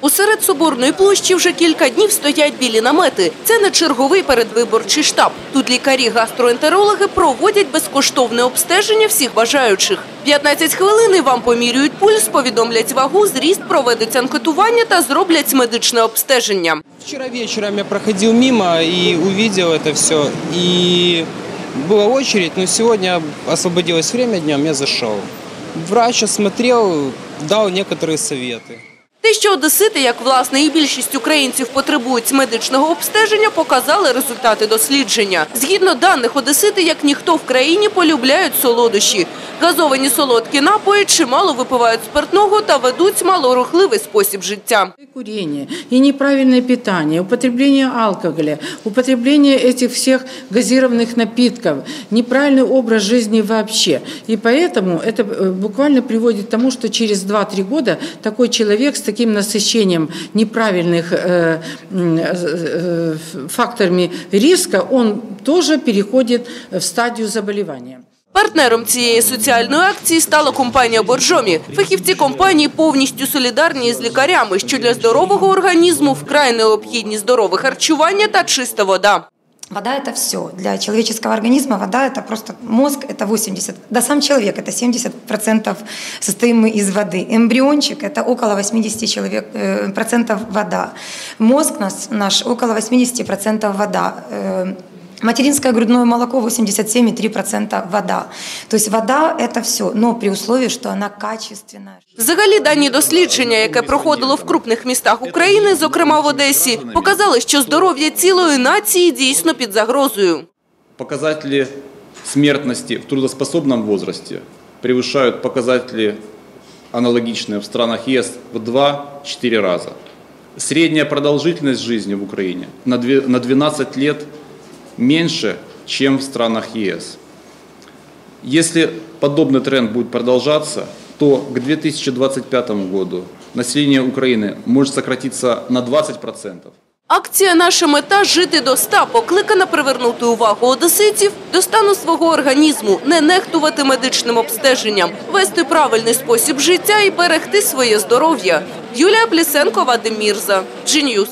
Усеред соборної площі вже кілька днів стоять білі намети. Це не черговий передвиборчий штаб. Тут лікарі-гастроентерологи проводять безкоштовне обстеження всіх бажаючих. 15 хвилин і вам помірюють пульс, повідомлять вагу, зріст, проведуть анкетування та зроблять медичне обстеження. Вчера вечером я проходил мимо и увидел это все. И была очередь, но сегодня освободилось время днем, я зашел. Врач осмотрел, дал некоторые советы. Те, що одесити, як власне і більшість українців, потребують медичного обстеження, показали результати дослідження. Згідно даних, одесити, як ніхто в країні, полюбляють солодощі. Газовані солодкі напої чимало випивають спиртного та ведуть малорухливий спосіб життя. И курение, и неправильное питание, употребление алкоголя, употребление этих всех газированных напитков, неправильный образ жизни вообще. И поэтому это э, буквально приводит к тому, что через 2-3 года такой человек с таким насыщением неправильных э, м, э, э, факторами риска, он тоже переходит в стадию заболевания. Партнером цієї соціальної акції стала компанія «Боржомі». Фахівці компанії повністю солідарні з лікарями, що для здорового організму вкрай необхідні здорове харчування та чиста вода. Вода – это все. Для человеческого организма вода – это просто мозг – это 80%, да сам человек – это 70% состоим мы из воды. Эмбриончик – это около 80% человек, э, процентов вода. Мозг нас, наш около 80% вода. Э, Материнское грудное молоко 87,3% вода. То есть вода – это все, но при условии, что она качественная. Взагалі, дані дослідження, яке проходило в крупних містах України, зокрема в Одесі, показали, що здоров'я цілої нації дійсно під загрозою. Показатели смертности в трудоспособном возрасте превышают показатели, аналогичные в странах ЕС, в 2-4 раза. Средняя продолжительность жизни в Украине на две- на 12 лет меньше, чем в странах ЕС. Если подобный тренд будет продолжаться, то к 2025 году население Украины может сократиться на 20%. Акція «Наша мета – жити до 100» покликана привернути увагу одеситів до стану свого організму, не нехтувати медичним обстеженням, вести правильний спосіб життя і берегти своє здоров'я. Юлія Плісенко, Вадим Мірза, Джін'юс.